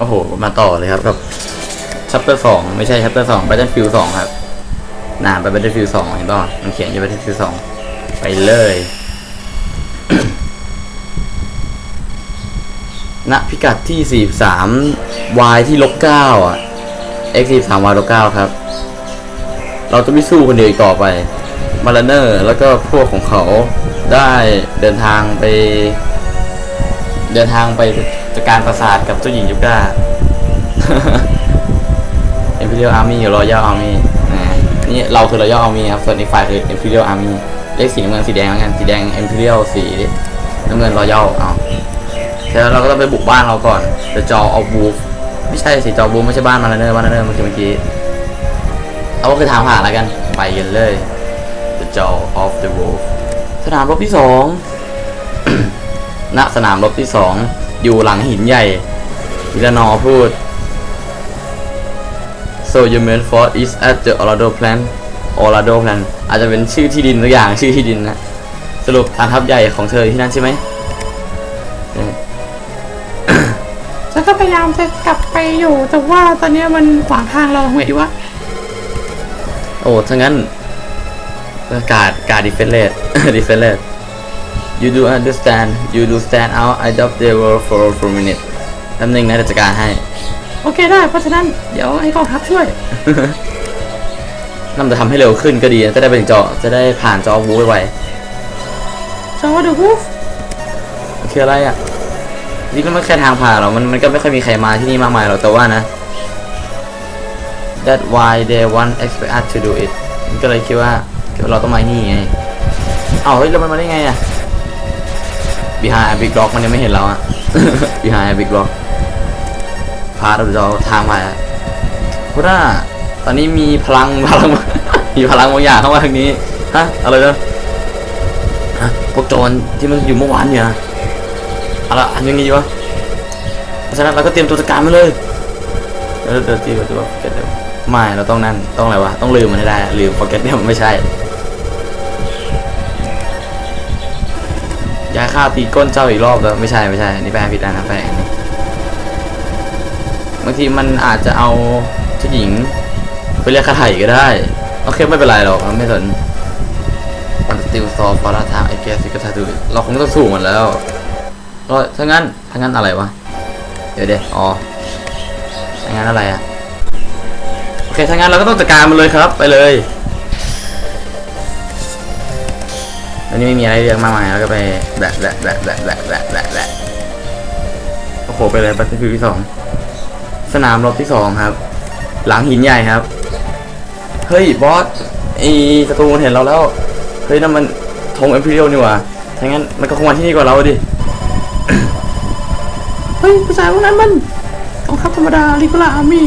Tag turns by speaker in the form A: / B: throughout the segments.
A: โอ้โห มาต่อเลยครับกับชัปเตอร์สองไม่ใช่ชัปเตอร์สองบัตเทิลฟิลสองครับนานไปบัตเทิลฟิลสองเห็นป่ะมันเขียนอยู่บัตเทิลฟิลสองไปเลยณพิกัดที่43 y ที่ลบ9อะ x 43 y ลบ9ครับ เราจะไม่สู้คนเดียวอีกต่อไปมาลเนอร์ แล้วก็พวกของเขาได้เดินทางไป เดินทางไป จัดการประสาทกับเจ้าหญิงยุก้า Imperial Army กับ Royal Army นะนี่เราคือ Royal Army ครับ ส่วนอีกฝ่ายคือ Imperial Army เลขสีน้ำเงินสีแดงเหมือนกันสีแดง Imperial สีน้ำเงิน Royal เอาเสร็จแล้วเราก็ต้องไปบุกบ้านเราก่อน The Jaw of Wolf ไม่ใช่สิ Jaw of Wolf ไม่ใช่บ้านมาเนอร์บ้านมาเนอร์เมื่อกี้เมื่อกี้เอาก็คือทางผ่านแล้วกันไปกันเลย The Jaw of the Wolf สนามรบที่สองณสนามรบที่สอง อยู่หลังหินใหญ่วิลานอร์พูด so your main fort is at the Orlando plan Orlando plan อาจจะเป็นชื่อที่ดินตัวอย่างชื่อที่ดินนะ สรุปฐานทัพใหญ่ของเธออยู่ที่นั่นใช่ไหมเออ
B: ฉันก็พยายามจะกลับไปอยู่ แต่ว่าตอนเนี้ยมันขวางทางเราไงดีวะ
A: โอ้ถ้างั้นการการดิเฟนเลสดิเฟนเลส you do understand you do stand out I doubt they were for for a minute แป๊บนึงนะเดี๋ยวจัดการให้
B: โอเคได้ เพราะฉะนั้นเดี๋ยวให้กองทัพช่วย
A: นั่นจะทำให้เร็วขึ้นก็ดีนะจะได้ไปถึงจอ จะได้ผ่านจอวูไว
B: จอเดอะวูฟ
A: ๆคืออะไรอะนี่ก็ไม่แค่ทางผ่านหรอกมันมันก็ไม่ค่อยมีใครมาที่นี่มากมายหรอกแต่ว่านะ that why they want expect us to do it มันก็เลยคิดว่าเราต้องมาที่นี่ไง เอ้าเฮ้ยแล้วมันมาได้ไงอะ behind a big rock มันยังไม่เห็นเราอะ behind a big rock พาเราจะเอาทางมาพุทธะตอนนี้มีพลังพลังมีพลังบางอย่างเข้ามาทางนี้ฮะอะไรนะฮะพวกโจรที่มันอยู่เมื่อวานเนี่ยนะเอาละทำยังไงดีวะเพราะฉะนั้นเราก็เตรียมตัวจัดการมาเลยเดี๋ยวเดี๋ยวตีก่อนดีกว่า forget them ไม่เราต้องนั่นต้องอะไรวะต้องลืมมันให้ได้ลืม forget them ไม่ใช่ ยาฆ่าตีก้นเจ้าอีกรอบแล้วไม่ใช่ไม่ใช่อันนี่แปลผิดอันนะแปลอันนี้บางทีมันอาจจะเอาเจ้าหญิงไปเรียกค่าไถ่ก็ได้ โอเคไม่เป็นไรหรอกไม่สนมันสติลซอฟาราทางไอแกสิกาทาดูเราคงต้องสู้มันแล้วก็ถ้างั้นถ้างั้นอะไรวะเดี๋ยวเดี๋ยวอ๋อถ้างั้นอะไรอะโอเคถ้างั้นเราก็ต้องจัดการมันเลยครับ ไปเลย อันนี้ไม่มีอะไรเรียกมากมายแล้วก็ไปแบะแบะแบะแบะแบะแบะแบะแบะโอ้โหไปเลยปัตติฟิวที่สองสนามรบที่สองครับ หลังหินใหญ่ครับ เฮ้ยบอสไอศัตรูมันเห็นเราแล้ว เฮ้ยนั่นมันธงเอ็มพีเรียลนี่หว่าถ้างั้นมันก็คงมาที่นี่กว่าเราดิ
B: เฮ้ยผู้ชายพวกนั้นมันกองทัพธรรมดาลิกูล่าอามี่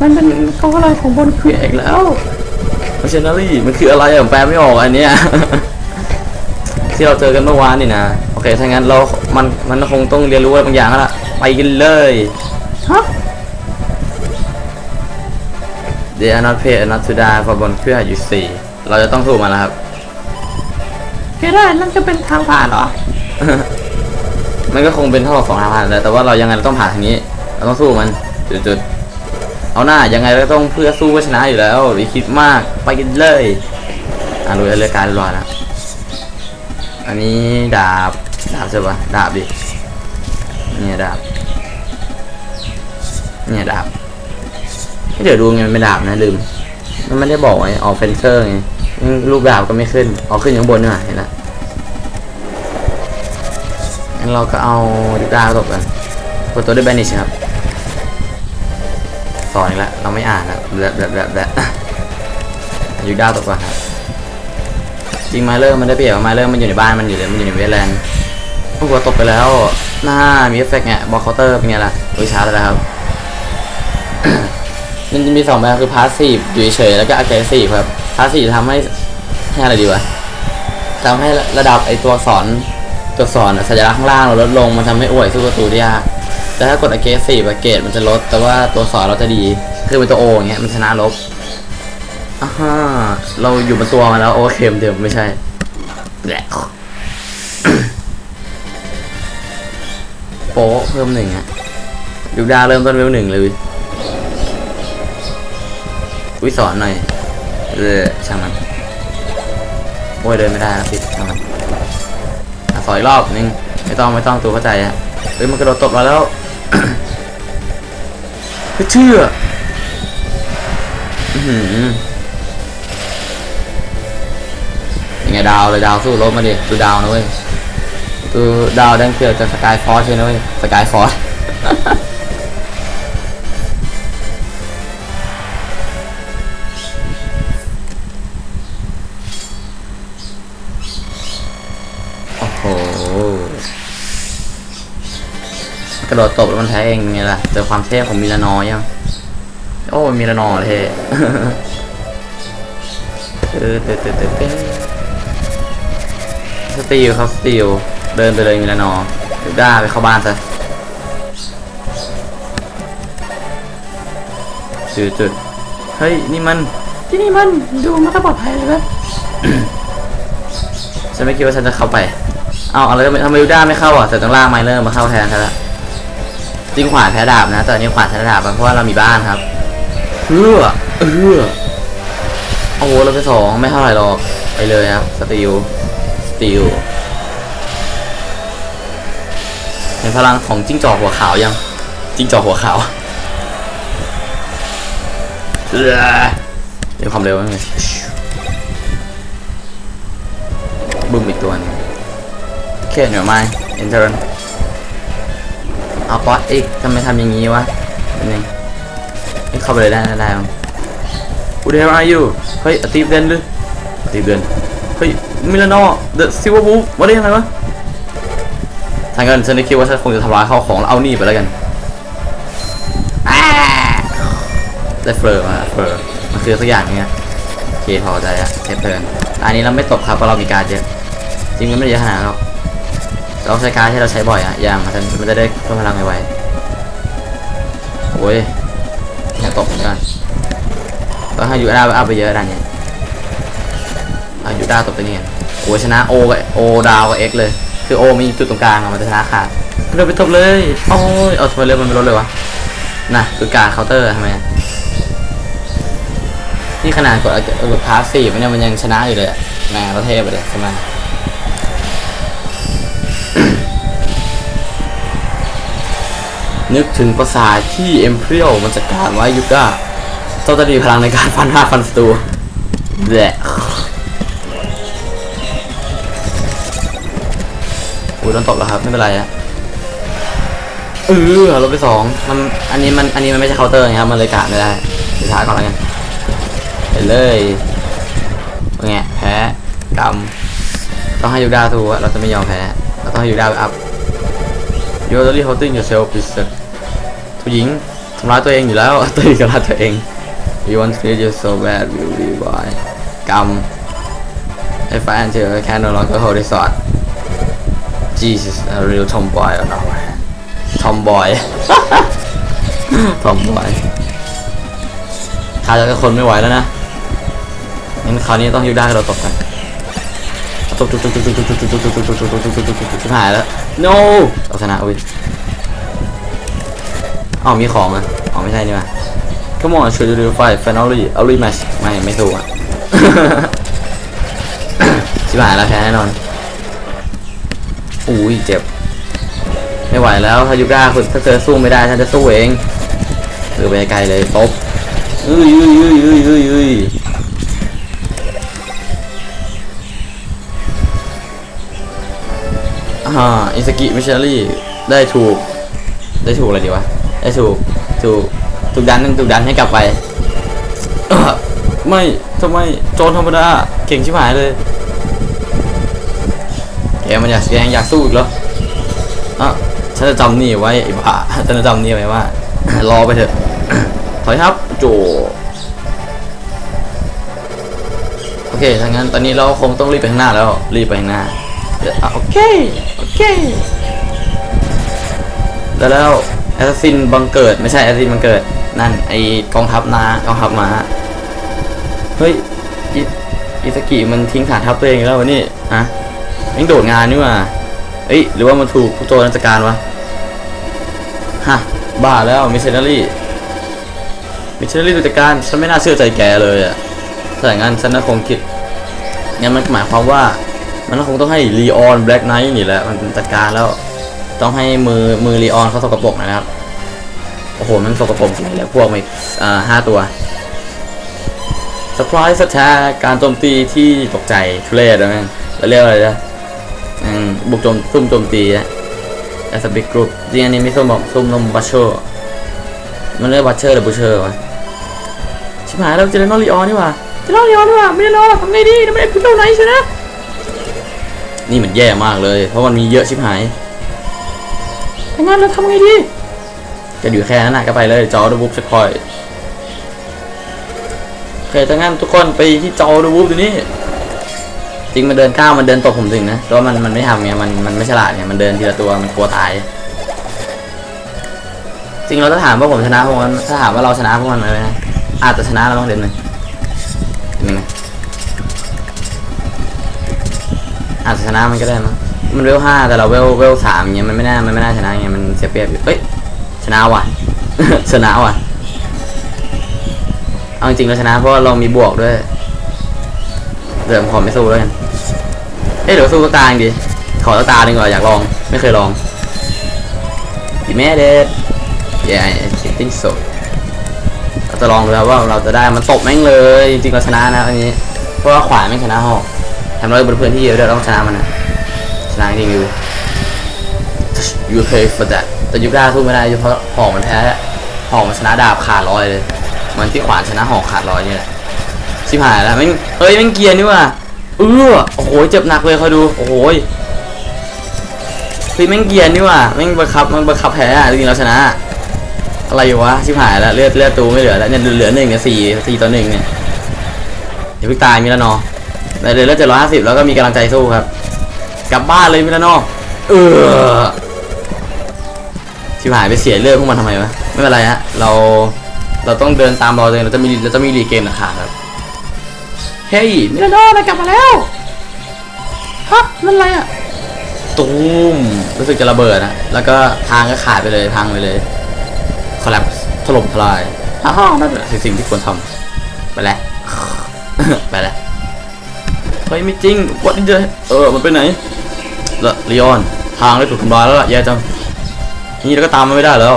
B: มันเป็นกองอะไรของบนเคลียร์อีกแล้ว
A: มาเชนารี่มันคืออะไรอะผมแปลไม่ออกอันเนี้ย ที่เราเจอกันเมื่อวานนี่นะ โอเคถ้างั้นเรา มัน มันคงต้องเรียนรู้อะไรบางอย่างแล้วล่ะ ไปกันเลย
B: ฮะ
A: They are not paid enough to die for บนเครื่องอยู่สี่เราจะต้องสู้มันแล้วครับ
B: โอเคได้นั่นก็เป็นทางผ่านเหรอ
A: มันก็คงเป็นเท่ากับสองทางผ่านแหละแต่ว่าเรายังไงเราต้องผ่านทางนี้ เราต้องสู้มันจุดๆ เอาหน้ายังไงก็ต้องเพื่อสู้เพื่อชนะอยู่แล้วอย่คิดมากไปกันเลยอะรู้เรื่องการรอยแล้วอันนี้ดาบดาบใช่ปะดาบดิเนี่ยดาบเนี่ยดาบเดี๋ยวดูไงมันเป็นดาบนะลืมมันไม่ได้บอกไงออกเฟนเซอร์ไงรูปดาบก็ไม่ขึ้นออกขึ้นอยู่างบนนี่หว่าเห็นละงั้นเราก็เอาดิดาตบกันกดตัวด้วยแบนิชครับ สอนอีกแล้วเราไม่อ่านนะแบบแบบแบบแบบยูดาตบก่อนครับจริงไมเลอร์มันได้เปรียบว่าเลอร์มันอยู่ในบ้านมันอยู่เลยมันอยู่ในเวทแลนด์พวกเราตบไปแล้วหน้ามีเอฟเฟกต์ไงบอลเคาน์เตอร์เป็นไงล่ะโดยช้าแล้วครับมันจะมีสองแบบคือพาสซีฟอยู่เฉยแล้วก็ a g เ r e s s i v e ครับพาสซีฟทำให้ให้อะไรดีวะทำให้ระดับไอตัวอักษรตัวอักษรอะสัญลักษณ์ข้างล่างเราลดลงมันทำให้อวยสู้ประตูได้ยาก แต่ถ้ากดอเกสสี่บาเกตมันจะลด แต่ว่าตัวสอเราจะดี คือเป็นตัวโอเงี้ยมันชนะลบอ่าฮะเราอยู่บนตัวมาแล้วโอเคมเดิมไม่ใช่แหละโป้เพิ่มหนึ่งอะยูดาเริ่มต้นเวลหนึ่งเลยวิสอนหน่อยเออช่างมันโอ้ยเดินไม่ได้นะปิดช่างมันสอยรอบนึงไม่ต้องไม่ต้องตัวเข้าใจอะเฮ้ยมันกระโดดตบเราแล้ว ไม่เชื่อยังไงดาวเลยดาวสู้ลบมาดิดูดาวนะเว้ยดูดาวแดงเขียวจะสกายฟอร์สใช่ไหมเว้ยสกายฟอร์ ระโดดตบแล้วมันแท้เองไงล่ะเจอความเท่ของมิลานอยังโอ้มิลานอเท่เออเตเตเตเตสตีลครับสตีลเดินไปเลยมิลานอดูด้าไปเข้าบ้านซะจุดจุดเฮ้ยนี่มัน
B: ที่นี่มันดูมันก็ปลอดภัยเลยแบบ
A: ฉันไม่คิดว่าฉันจะเข้าไป เอาอะไรทำไมยูด้าไม่เข้าอะแต่ต้องล่างไมเลอร์มาเข้าแทนซะละ จิ้งขวานแพ้ดาบนะแต่อันนี้ขวานชนะดาบมัเพราะว่าเรามีบ้านครับเออเออโอ้โหเราไปสองไม่เท่าไหร่หรอกไปเลยครับสติลสติลเห็นพลังของจิ้งจอกหัวขาวยังจิ้งจอกหัวขาวเดี๋ยวความเร็วมั้บึ้มอีกตัวนึงเค่หน่อยไหมเอ็นเตอร์ เอาป๊อตเอ๊กทำไมทำอย่างนี้วะนี่เข้าไปเลยได้ได้มั้ง Who the hell are เฮ้ยตีเดนหรือตีเดนเฮ้ยมิลานอเดอะซิวอร์บูมาได้ยังไงวะทางเงินฉันคิดว่าฉันคงจะทำร้ายข้าของแล้วเอานี่ไปแล้วกันได้เฟอร์มาเฟอร์มันคือสักอย่างเนี้ยโอเคพอใจอะเทปเทิร์นอันนี้เราไม่ตกครับเพราะเรามีการเยอะจริงๆไม่เยอะขนาดหรอก ลองใช้การที่เราใช้บ่อยอะยางมันจะได้เพิ่มพลังไวๆโอ้ยอยาตกเหมือนกันต้องให้ยูดาเอาไปเยอะดันเนี่ยอายูดาตกไปเนี่ยโอ้ชนะโอโอดาวกับเอ็กเลย คือโอมีจุดตรงกลางอะมันจะชนะขาดเราไปทบเลยโอ้ยเอาทำไมเรือมันไม่ลดเลยวะน่ะคือการเคาน์เตอร์ทำไมนี่ขนาดกดเออพาร์ทสี่มัเนี่ยมันยังชนะอยู่เลยแม่เราเทพไปเลยใช่ไหม นึกถึงภาษาที่เอ็มเพียวมันจะกลางไว้ยุก้าต้องจะมีพลังในการฟันห้าฟันสตูแหละอู้โดนตกแล้วครับ ไม่เป็นไรอะเออเราไปสองมันอันนี้มันอันนี้มันไม่ใช่เคาน์เตอร์นะครับมันเลยกะไม่ได้ไปถ่ายก่อนแล้วกันเห็นเลยเป็นไงแพ้กำต้องให้ยูดาทูเราจะไม่ยอมแพ้เราต้องให้ยูดาไปอัพ You're only hurting yourself is that ผู้หญิงทำร้ายตัวเองอยู่แล้วตีกับร้ายตัวเอง You want to treat you so bad will be why กรรม If I until I can no longer hold this sword Jesus a real tomboy or not tomboy tomboy ขาจะกับคนไม่ไหวแล้วนะงั้นคราวนี้ต้องยูด้าเราตบกัน จบจบจบจบจบจบจบจบจบจบจบจบจบจบจบหายแล้ว no เอาชนะอุ้ยอ๋อมีของอะอ๋อไม่ใช่นี่มา come on ช่วยดูไฟ finally เอาลุยแมชไม่ไม่ถูกอะชิบหายแล้วแพ้แน่นอนอุ้ยเจ็บ ไม่ไหวแล้วฮายุก้าคุณถ้าเธอสู้ไม่ได้ฉันจะสู้เองเออไปไกลเลยตบเอ้ยเอ้ยเอ้ยเอ้ยเอ้ย อ่าอิสกิมิชลี่ได้ถูก ได้ถูกอะไรดีวะ ได้ถูก ถูก ถูกดันถูกดันให้กลับไป ไม่ทำไมโจรธรรมดา เก่งชิบหายเลยแกมันอยากแกงอยากสู้อีกเหรออะฉันจะจำนี่ไว้ไอ้บ้าฉันจะจำนี่ไว้ว่า รอไปเถอะ ถอยครับ โจ โอเคถ้างั้นตอนนี้เราคงต้องรีบไปข้างหน้าแล้ว รีบไปข้างหน้า โอเค โอเค แล้วแล้วแอสซินบังเกิด ไม่ใช่แอสซินบังเกิด นั่นไอกองทัพนากองทัพมาเฮ้ยอิอิสกิมันทิ้งฐานทัพตัวเองแล้ววะนี่ฮะยังโดดงานนี่ว่าเอ้ยหรือว่ามันถูกผู้โจรราชการวะฮะบ้าแล้วมิชชันนารีมิชชันนารีดูจัดการฉันไม่น่าเชื่อใจแกเลยอะถ้าอย่างนั้นฉันน่าคงคิดงั้นมันหมายความว่า มันก็คงต้องให้ลีออนแบล็กไนท์นี่แหละมันจัดการแล้ว ต้องให้มือมือลีออนเขาสกปรกนะครับ โอ้โห มันสกปรกจริงเลยพวกมันอ่าห้าตัวสปายสแทการโจมตีที่ตกใจทุเรศนะแม่งแล้วเรียกอะไรนะบุกโจมซุ่มโจมตีนะ as a big group จริงอันนี้ไม่ส้มบอกส้มนมบัชเชอร์มันเรียกบัชเชอร์หรือบูเชอร์วะชิบหายแล้วเจเนอร์ลีออนนี่ว่า
B: จะเล่าย้อนว่าไม่ได้รอทำไงดีทำไมพิมพ์เท่าไหนใช่ไหม
A: นี่มันแย่มากเลย เพราะมันมีเยอะชิบหาย
B: ถ้างั้นเราทำไงดี
A: จะอยู่แค่นั้นนะก็ไปเลยจอดูบุ๊กเช็คพอยต์โอเคถ้างั้นทุกคนไปที่จอดูบุ๊กตัวนี้ จริงมันเดินก้าวมันเดินตบผมถึงนะแต่ว่ามันมันไม่ทำไงมันมันไม่ฉลาดไงมันเดินทีละตัวมันกลัวตาย จริงเราถ้าถามว่าผมชนะพวกมันถ้าถามว่าเราชนะพวกมันไหมนะอาจจะชนะเราบ้างเด่นหนึ่ง อาจจะชนะมันก็ได้มั้งมันเวลห้าแต่เราเวลเวลสามเงี้ยมันไม่น่ามันไม่น่าชนะไงมันเสียเปรียบอยู่เอ้ยชนะว่ะ ชนะว่ะเอาจริงเราชนะเพราะว่าเรามีบวกด้วยเดี๋ยวผมขอไม่สู้แล้วกันเอ้ยเดี๋ยวสู้ตัวตางดิขอตัวตาดีกว่าอยากลองไม่เคยลองดีแม่เด็ด yeah I think so เราจะลองดูครับว่าเราจะได้มันตบแม่งเลย จริงๆเราชนะนะอันนี้เพราะว่าขวาแม่งชนะหอก แถมเราเป็นเพื่อนที่เยอะด้วยเราต้องชนะมันนะชนะจริงอยู่ you pay for that แต่ยูก้าสู้ไม่ได้เพราะหอกมันแพ้หอกมันชนะดาบขาดร้อยเลย มันที่ขวานชนะหอกขาดร้อยนี่แหละชิบหายแล้วแม่งเฮ้ยแม่งเกียร์นี่ว่ะเออโอ้โหเจ็บหนักเลยคอยดูโอ้โหเฮ้ยแม่งเกียร์นี่ว่ะแม่งบังคับมันบังคับแพ้จริงๆเราชนะ อะไรอยู่วะชิบหายแล้วเลือดเลือดตูไม่เหลือแล้วเนี่ยเหลือหนึ่งเนี่ยสี่สี่ต่อหนึ่งเนี่ยเดี๋ยวพี่ตายมิลานอ แต่เหลือเลือดเจ็ดร้อยห้าสิบแล้วก็มีกำลังใจสู้ครับ กลับบ้านเลยมิลานอเออชิบหายไปเสียเลือดพวกมันทำไมวะไม่เป็นไรฮะเราเราต้องเดินตามรอยเองเราจะมีเราจะมีรีเกมนะครับเฮ้ย
B: มิลานอเรากลับมาแล้วฮะนั่นอะไรอะ
A: ตูมรู้สึกจะระเบิดนะแล้วก็ทางก็ขาดไปเลยพังไปเลยคอลลับถล่มทลาย
B: ฮ่าฮ่านั่นแหละ
A: สิ่งที่ควรทำไปแล้ว ไปแล้ว เฮ้ยไม่จริงวัดนี่เจอเออมันไปไหนละลีออนทางได้ถูกทำลายแล้วล่ะแย่จังนี่เราก็ตามมันไม่ได้แล้ว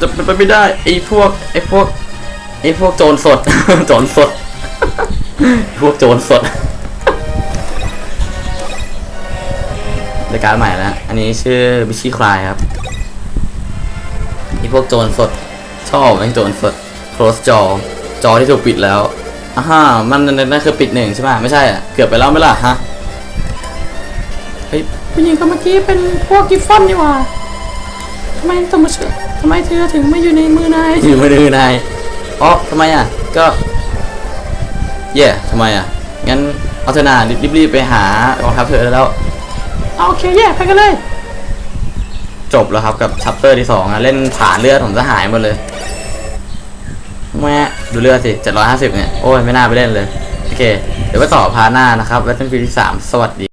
A: จะเป็นไปไม่ได้ไอ้พวกไอ้พวกไอ้พวกโจรสดโจรสดพวกโจรสดรายการใหม่แล้วอันนี้ชื่อบิชิคลายครับไอ้พวกโจรสดชอบแม่งโจรสด close จอจอที่ถูกปิดแล้ว อ่าฮะมันนั่นนั่นคือปิดหนึ่งใช่ไหมไม่ใช่อะเกือบไปแล้วไหมล่ะฮะเฮ้ย
B: ผู้หญิงคนเมื่อกี้เป็นพวกกิฟฟอนนี่หว่าทำไมต้องมาเชื่อทำไมเธอถึงไม่อยู่ในมือนาย
A: อยู่มือดือนายอ๋อทำไมอะก็เย่ทำไมอะงั้นเอาเถอะนารีบๆไปหากองทัพเธอได้แล้ว
B: เอาโอเคแย่ไปกันเลย
A: จบแล้วครับกับชัปเตอร์ที่สองอะเล่นผ่านเลือดผมจะหายหมดเลยแม่ ดูเลือดสิ 750 เนี่ย โอ้ย ไม่น่าไปเล่นเลย โอเค เดี๋ยวไปต่อพาหน้านะครับ และเป็นฟีที่สามสวัสดี